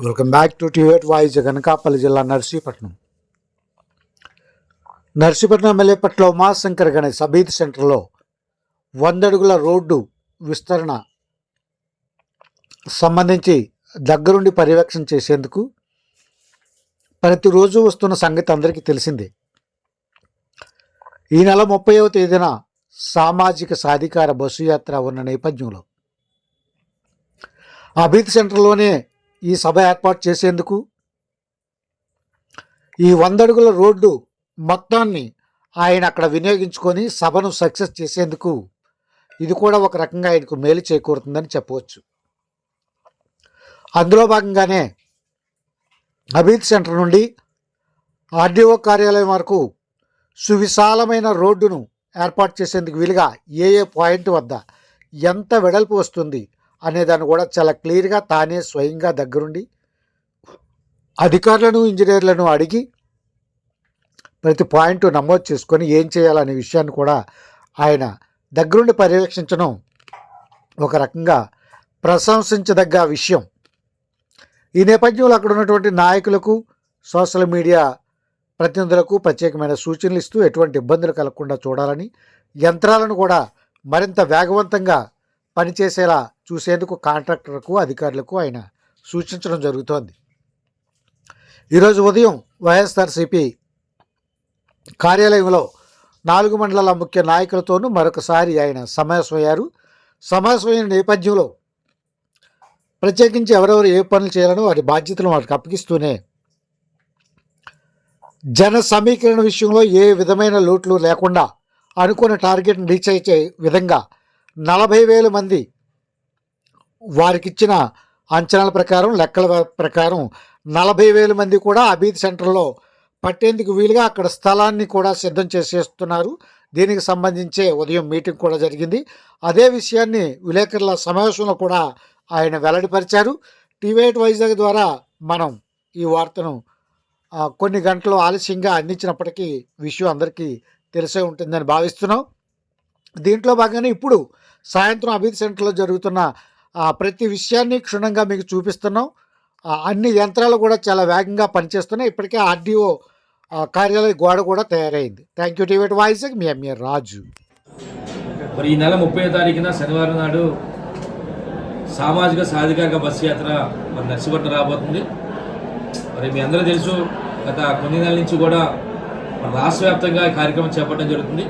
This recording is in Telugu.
వెల్కమ్ బ్యాక్ టు టివేట్ వాయిస్ గనకాపల్లి జిల్లా నర్సీపట్నం నర్సీపట్నం ఎమ్మెల్యేపట్లో మా ఉమాశంకర్ గణేష్ అబీద్ సెంటర్లో వందడుగుల రోడ్డు విస్తరణ సంబంధించి దగ్గరుండి పర్యవేక్షణ చేసేందుకు ప్రతిరోజు వస్తున్న సంగతి అందరికీ తెలిసిందే. ఈ నెల ముప్పైవ తేదీన సామాజిక సాధికార బస్సు యాత్ర ఉన్న నేపథ్యంలో అబీద్ సెంటర్లోనే ఈ సభ ఏర్పాటు చేసేందుకు ఈ వందడుగుల రోడ్డు మొత్తాన్ని ఆయన అక్కడ వినియోగించుకొని సభను సక్సెస్ చేసేందుకు ఇది కూడా ఒక రకంగా ఆయనకు మేలు చేకూరుతుందని చెప్పవచ్చు. అందులో భాగంగానే అబీద్ సెంటర్ నుండి ఆర్డీఓ కార్యాలయం వరకు సువిశాలమైన రోడ్డును ఏర్పాటు చేసేందుకు వీలుగా ఏ ఏ పాయింట్ వద్ద ఎంత వెడల్పు వస్తుంది అనేదాన్ని కూడా చాలా క్లియర్గా తానే స్వయంగా దగ్గరుండి అధికారులను ఇంజనీర్లను అడిగి ప్రతి పాయింట్ నమోదు చేసుకొని ఏం చేయాలనే విషయాన్ని కూడా ఆయన దగ్గరుండి పర్యవేక్షించడం ఒక రకంగా ప్రశంసించదగ్గ విషయం. ఈ నేపథ్యంలో అక్కడ ఉన్నటువంటి నాయకులకు సోషల్ మీడియా ప్రతినిధులకు ప్రత్యేకమైన సూచనలు ఇస్తూ ఎటువంటి ఇబ్బందులు కలగకుండా చూడాలని యంత్రాలను కూడా మరింత వేగవంతంగా పనిచేసేలా చూసేందుకు కాంట్రాక్టర్కు అధికారులకు ఆయన సూచించడం జరుగుతోంది. ఈరోజు ఉదయం వైఎస్ఆర్సీపీ కార్యాలయంలో నాలుగు మండలాల ముఖ్య నాయకులతోనూ మరొకసారి ఆయన సమావేశమయ్యారు. సమావేశమైన నేపథ్యంలో ప్రత్యేకించి ఎవరెవరు ఏ పనులు చేయాలనో వారి బాధ్యతలు వారికి అప్పగిస్తూనే జన సమీకరణ విషయంలో ఏ విధమైన లోట్లు లేకుండా అనుకున్న టార్గెట్ని రీచ్ అయ్యే విధంగా నలభై వేల మంది వారికిచ్చిన అంచనాల ప్రకారం లెక్కల ప్రకారం నలభై వేల మంది కూడా అబీద్ సెంటర్లో పట్టేందుకు వీలుగా అక్కడ స్థలాన్ని కూడా సిద్ధం చేసేస్తున్నారు. దీనికి సంబంధించే ఉదయం మీటింగ్ కూడా జరిగింది. అదే విషయాన్ని విలేకరుల సమావేశంలో కూడా ఆయన వెల్లడిపరిచారు. టీవీ వైజాగ్ ద్వారా మనం ఈ వార్తను కొన్ని గంటలు ఆలస్యంగా అందించినప్పటికీ విషయం అందరికీ తెలిసే ఉంటుందని భావిస్తున్నాం. దీంట్లో భాగంగానే ఇప్పుడు సాయంత్రం అభివృద్ధి సెంటర్లో జరుగుతున్న ప్రతి విషయాన్ని క్షుణ్ణంగా మీకు చూపిస్తున్నాం. అన్ని యంత్రాలు కూడా చాలా వేగంగా పనిచేస్తున్నాయి. ఇప్పటికే ఆర్డీఓ కార్యాలయ గోడ కూడా తయారైంది. థ్యాంక్ యూ టీవీ వాయిస్ మీ ఎంఏ రాజు. మరి ఈ నెల ముప్పై తారీఖున శనివారం నాడు సామాజిక సాధికారిక బస్సు యాత్ర మరి నర్సిపట్నం రాబోతుంది. మరి మీ అందరూ తెలుసు గత కొన్ని నెలల నుంచి కూడా రాష్ట్ర వ్యాప్తంగా కార్యక్రమం చేపట్టడం జరుగుతుంది.